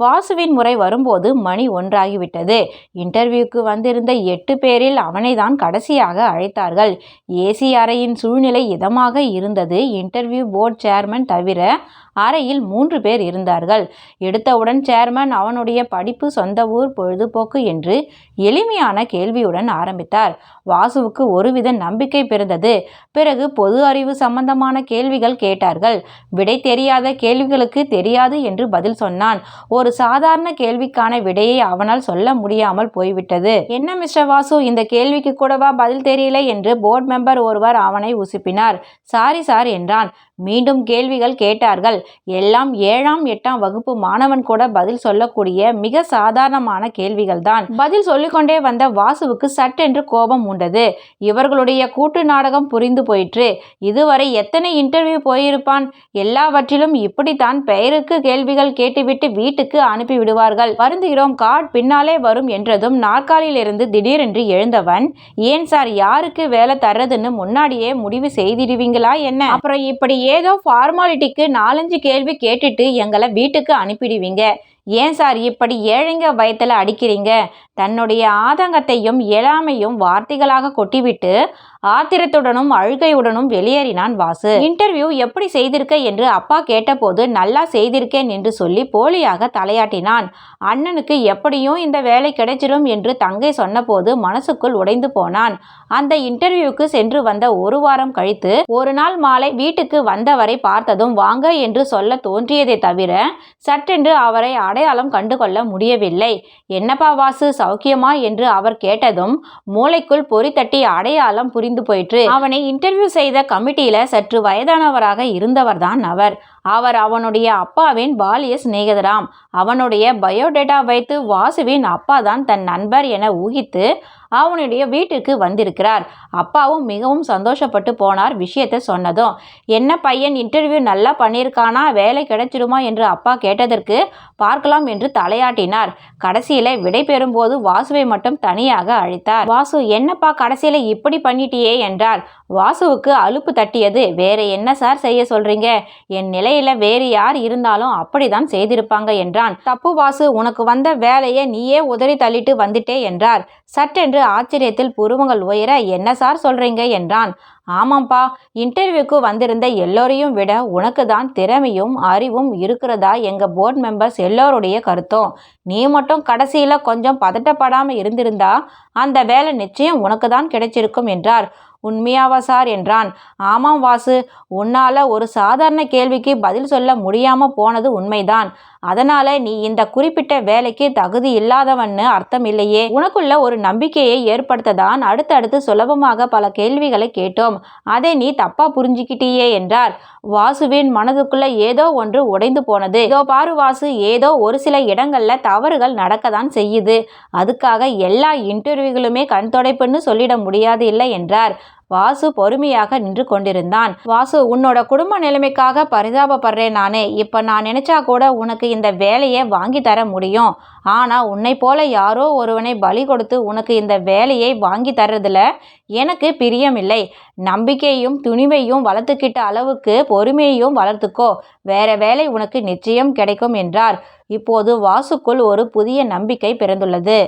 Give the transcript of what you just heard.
வாசுவின் முறை வரும்போது மணி ஒன்றாகிவிட்டது. இன்டர்வியூக்கு வந்திருந்த எட்டு பேரில் அவனை தான் கடைசியாக அழைத்தார்கள். ஏசி அறையின் சூழ்நிலை இதமாக இருந்தது. இன்டர்வியூ போர்டு சேர்மன் தவிர அறையில் மூன்று பேர் இருந்தார்கள். எடுத்தவுடன் சேர்மன் அவனுடைய படிப்பு சொந்த ஊர் பொழுதுபோக்கு என்று எளிமையான கேள்வியுடன் ஆரம்பித்தார். வாசுவுக்கு ஒருவித நம்பிக்கை பிறந்தது. பிறகு பொது அறிவு சம்பந்தமான கேள்விகள் கேட்டார்கள். விடை தெரியாத கேள்விகளுக்கு தெரியாது என்று பதில் சொன்னான். ஒரு ஒரு சாதாரண கேள்விக்கான விடையை அவனால் சொல்ல முடியாமல் போய்விட்டது. என்ன மிஸ்டர் வாசு? இந்த கேள்விக்கு கூடவா பதில் தெரியல என்று போர்டு மெம்பர் ஒருவர் அவனை உசுப்பினார். சாரி சார் என்றான். மீண்டும் கேள்விகள் கேட்டார்கள். எல்லாம் ஏழாம் எட்டாம் வகுப்பு மாணவன் கூட பதில் சொல்லக்கூடிய மிக சாதாரணமான கேள்விகள்தான். பதில் சொல்லிக்கொண்டே வந்த வாசுவுக்கு சட்டென்று கோபம் உண்டது. இவர்களுடைய கூட்டு நாடகம் புரிந்து போயிற்று. இதுவரை எத்தனை இன்டர்வியூ போயிருப்பான்? எல்லாவற்றிலும் இப்படித்தான் பெயருக்கு கேள்விகள் கேட்டுவிட்டு வீட்டுக்கு அனுப்பி விடுவார்கள் வருந்துகிறோம் கார்டு பின்னாலே வரும் என்றதும் நாற்காலியிலிருந்து திடீரென்று எழுந்தவன் ஏன் சார் யாருக்கு வேலை தர்றதுன்னு முன்னாடியே முடிவு செய்திடுவீங்களா என்ன? அப்புறம் இப்படி ஏதோ ஃபார்மாலிட்டிக்கு நாலஞ்சு கேள்வி கேட்டுட்டு எங்களை வீட்டுக்கு அனுப்பிடுவீங்க. ஏன் சார் இப்படி ஏழைங்க பயத்தில் அடிக்கிறீங்க? தன்னுடைய ஆதங்கத்தையும் இயலாமையும் வார்த்தைகளாக கொட்டிவிட்டு ஆத்திரத்துடனும் அழுகையுடனும் வெளியேறினான் வாசு. இன்டர்வியூ எப்படி செய்திருக்க? என்று அப்பா கேட்டபோது நல்லா செய்திருக்கேன் என்று சொல்லி போலியாக தலையாட்டினான். அண்ணனுக்கு எப்படியும் இந்த வேலை கிடைச்சிடும் என்று தங்கை சொன்னபோது மனசுக்குள் உடைந்து போனான். அந்த இன்டர்வியூக்கு சென்று வந்த ஒரு வாரம் கழித்து ஒரு நாள் மாலை வீட்டுக்கு வந்தவரை பார்த்ததும் வாங்க என்று சொல்ல தோன்றியதை தவிர சட்டென்று அவரை அடையாளம் கண்டுகொள்ள முடியவில்லை. என்னப்பா வாசு சௌக்கியமா என்று அவர் கேட்டதும் மூளைக்குள் பொறி தட்டி அடையாளம் புரிந்து போயிற்று. அவனை இன்டர்வியூ செய்த கமிட்டியில சற்று வயதானவராக இருந்தவர்தான் அவர். அவர் அவனுடைய அப்பாவின் பாலிய சிநேகிதராம். அவனுடைய பயோடேட்டா வைத்து வாசுவின் அப்பா தான் தன் நண்பர் என ஊகித்து அவனுடைய வீட்டுக்கு வந்திருக்கிறார். அப்பாவும் மிகவும் சந்தோஷப்பட்டு போனார் விஷயத்தை சொன்னதும். என்ன பையன் இன்டர்வியூ நல்லா பண்ணியிருக்கானா? வேலை கிடைச்சிடுமா? என்று அப்பா கேட்டதற்கு பார்க்கலாம் என்று தலையாட்டினார். கடைசியில விடை பெறும்போது வாசுவை மட்டும் தனியாக அழைத்தார். வாசு என்னப்பா கடைசியில இப்படி பண்ணிட்டியே? என்றார். வாசுவுக்கு அலுப்பு தட்டியது. வேற என்ன சார் செய்ய சொல்றீங்க? என் நிலையில வேறு யார் இருந்தாலும் அப்படிதான் செய்திருப்பாங்க என்றான். தப்பு வாசு உனக்கு வந்த வேலையை நீயே உதறி தள்ளிட்டு வந்துட்டே என்றார். சட்டென்று ஆச்சரியத்தில் புருவங்கள் உயர என்ன சார் சொல்றீங்க? என்றான். ஆமாம்ப்பா இன்டர்வியூக்கு வந்திருந்த எல்லோரையும் விட உனக்கு தான் திறமையும் அறிவும் இருக்கிறதா எங்கள் போர்ட் மெம்பர்ஸ் எல்லோருடைய கருத்தும் நீ மட்டும் கடைசியில் கொஞ்சம் பதட்டப்படாமல் இருந்திருந்தா அந்த வேலை நிச்சயம் உனக்கு தான் கிடைச்சிருக்கும் என்றார். உண்மையாவா சார்? என்றான். ஆமாம் வாசு உன்னால ஒரு சாதாரண கேள்விக்கு பதில் சொல்ல முடியாம போனது உண்மைதான். அதனால நீ இந்த குறிப்பிட்ட வேலைக்கு தகுதி இல்லாதவன்னு அர்த்தம் இல்லையே. உனக்குள்ள ஒரு நம்பிக்கையை ஏற்படுத்ததான் அடுத்தடுத்து சுலபமாக பல கேள்விகளை கேட்டோம். அதை நீ தப்பா புரிஞ்சுக்கிட்டியே என்றார். வாசுவின் மனதுக்குள்ள ஏதோ ஒன்று உடைந்து போனது. இதோ பாரு வாசு ஏதோ ஒரு சில இடங்கள்ல தவறுகள் நடக்கதான் செய்யுது. அதுக்காக எல்லா இன்டர்வியூகளுமே கண் தொடைப்புன்னு சொல்லிட முடியாது இல்லை என்றார். வாசு பொறுமையாக நின்று கொண்டிருந்தான். வாசு உன்னோட குடும்ப நிலைமைக்காக பரிதாபப்படுறேன் நானே. இப்போ நான் நினைச்சா கூட உனக்கு இந்த வேலையை வாங்கி தர முடியும். ஆனால் உன்னை போல யாரோ ஒருவனை பலி கொடுத்து உனக்கு இந்த வேலையை வாங்கி தர்றதுல எனக்கு பிரியமில்லை. நம்பிக்கையும் துணிவையும் வளர்த்துக்கிட்ட அளவுக்கு பொறுமையையும் வளர்த்துக்கோ. வேற வேலை உனக்கு நிச்சயம் கிடைக்கும் என்றார். இப்போது வாசுக்குள் ஒரு புதிய நம்பிக்கை பிறந்துள்ளது.